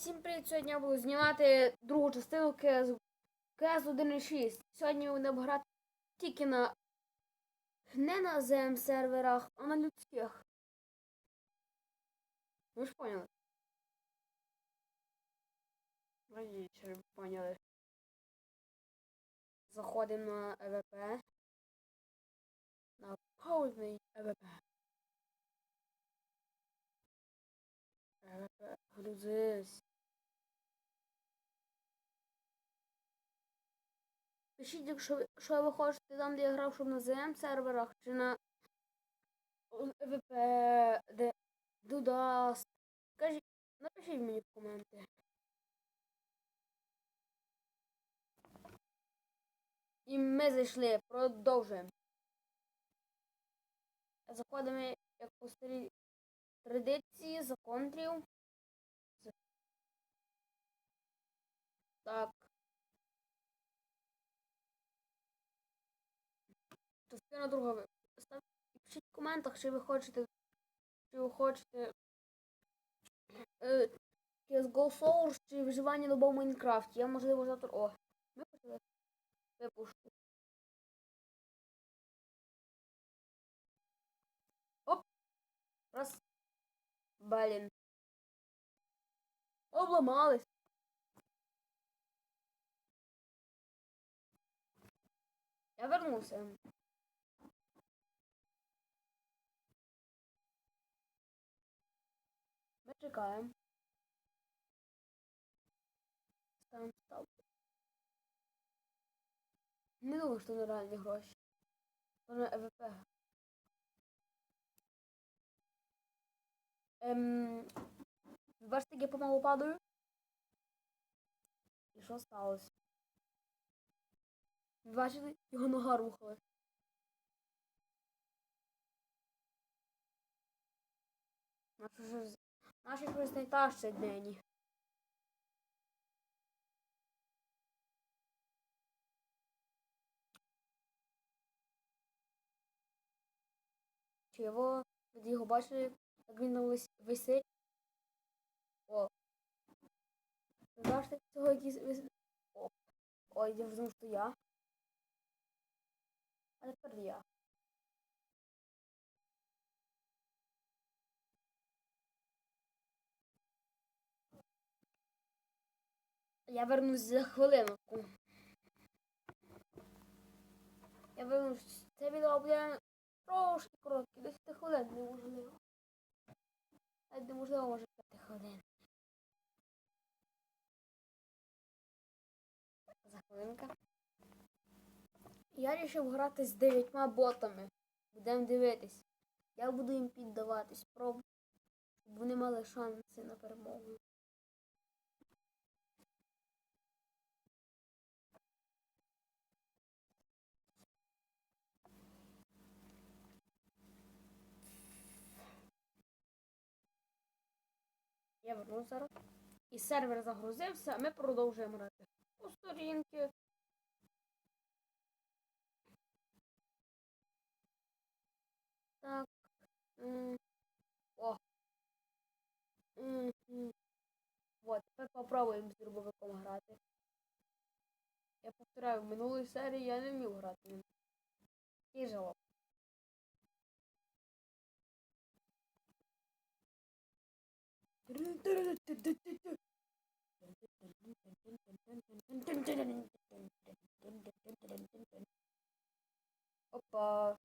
Всім привіт! Сьогодні я буду знімати другу частину КС, КС 1.6. Сьогодні будемо грати тільки на не на ЗМ серверах, а на людських. Ви ж поняли? Раніше ви поняли. Заходимо на ЕВП. На повний. ЕВП, грузись. Пишіть, якщо що ви хочете там, де я грав, щоб на ЗМ серверах, чи на ВП, де Дудаст. Скажіть, напишіть мені в коменти. І ми зайшли, продовжуємо. Заходимо як по старій традиції, за контрів. Так. Частина друга. Ставте, пишіть в коментах, чи ви хочете, чи ви хочете е, CSGO Source чи виживання на в Майнкрафті. Я можливо завтра. О, ми почали випуску. Оп! Раз. Блін. Обламались. Я вернувся. Чекаємо. Ставимо ставку. Не думаю, що це реальні гроші. Це на ЕВП. Ем, бачите, як я помалу падаю? І що сталося? Ви бачили? Його нога рухалась. Наше ж... Наші щось тащать нині. Його, ви його бачили, як він висить? О. Бачите цього якийсь висить? О. Ой, я думав, що я. А тепер я. Я вернусь за хвилинку. Я вернусь. Це відео буде трошки коротке, 10 хвилин неможливо. Навіть неможливо, може 5 хвилин. За хвилинка. Я вирішив грати з дев'ятьма ботами. Будемо дивитись. Я буду їм піддаватись, проб, щоб вони мали шанси на перемогу. Я вернусь зараз. І сервер загрузився, а ми продовжуємо грати. По сторінки. Так. О. Вот, тепер попробуємо з дробовиком грати. Я повторяю, в минулій серії я не вмів грати. Тяжело. Опа.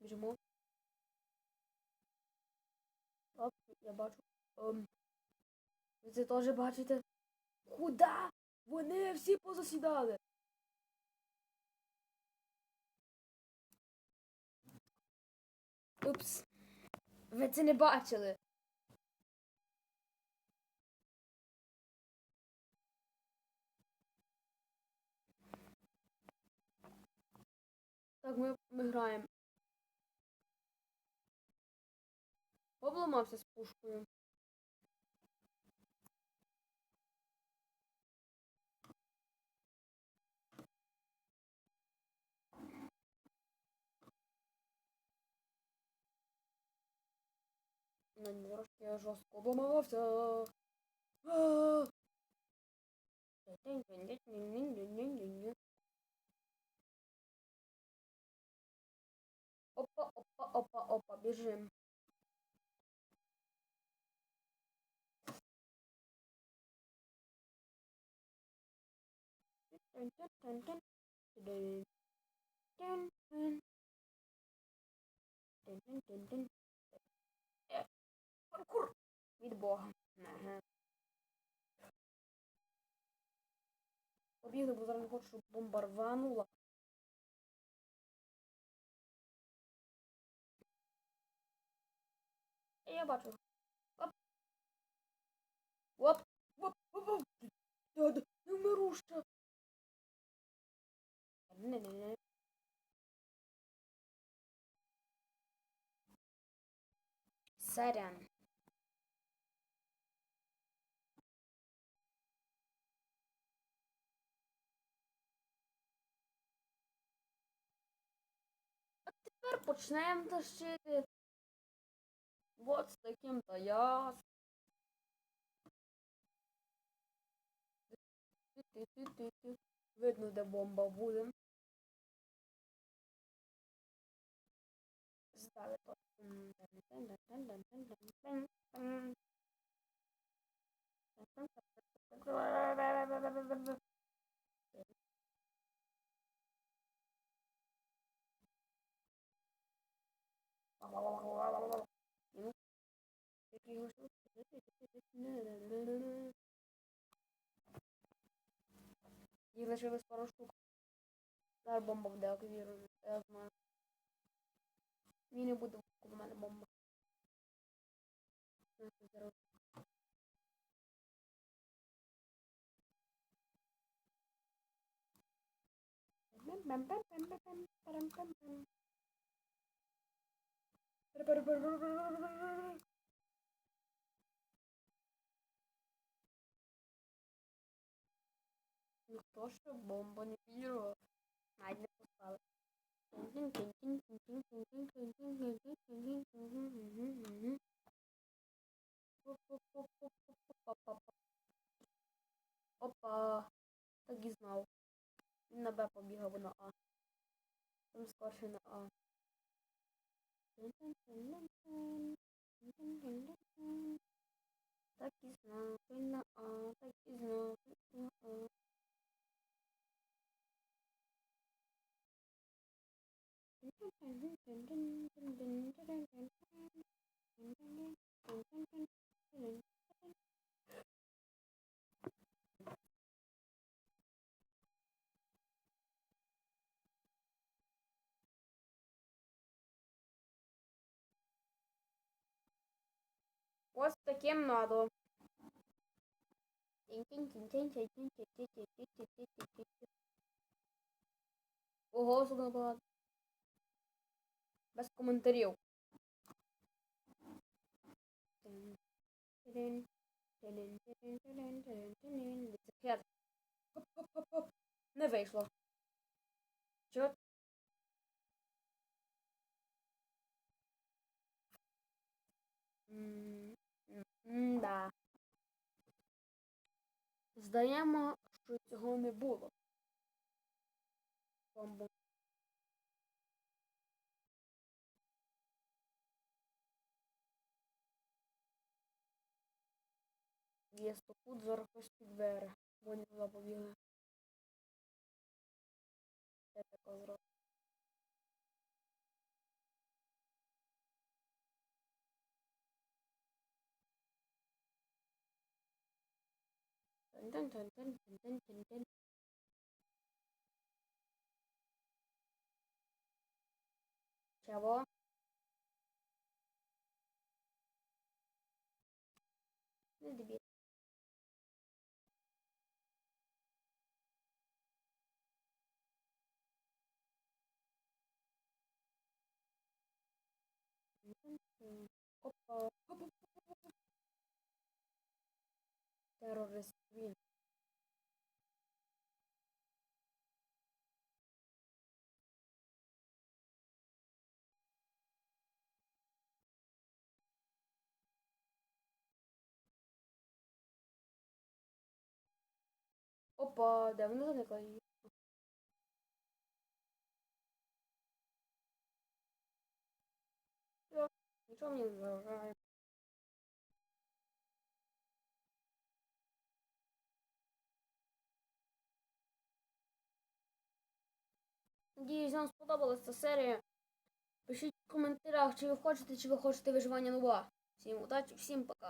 Біжимо. Оп, я бачу. Ем, ви це теж бачите? Куда? Вони всі позасідали. Упс. Ви це не бачили. Так, ми, ми граємо. Обламався з пушкою. На ній трошки жорстко обламався. Опа, опа, опа, опа, біжим. Е, Паркур від Бога. Побігли, бо зараз не хочу, щоб бомба рванула. Я бачу. Оп. Оп. Оп. Оп. Оп. Да. Не вмиру ще. Не-не-не. Сорян. А тепер почнемо тащити. Вот з таким-то я. Видно, де бомба буде. Здали Їх лишилось пару штук. Зараз бомба буде активірована, я знаю. Мені не буде коло мене бомба. Зараз. Ніхто ще бомбу не підірвав. Навіть не поставив. Опа, так і знав. Він на Б побігав на А. Там скорше на А. đến chân trấn đất sen đến chân thánh đất sen ta Ось таким надо. Ого, сюди багато. Без коментарів. Ліцехед. Хоп-хоп-хоп-хоп. Не вийшло. Чо? М, м, М-да. Здаємо, що цього не було. Бомбу. Є стопут, зараз хтось підбере. Бо не туди побігли. Це таке зробити. Тин-тин-тин-тин-тин-тин-тин. Чого? Не дебіт. Тин-тин-тин. Опа. Опа-па-па-па-па. Терорист він. Опа, де вони зникли? Все, нічого мені не заважає. Надіюсь, вам сподобалася ця серія. Пишіть в коментарях, чи ви хочете, чи ви хочете виживання нова. Всім удачі, всім пока.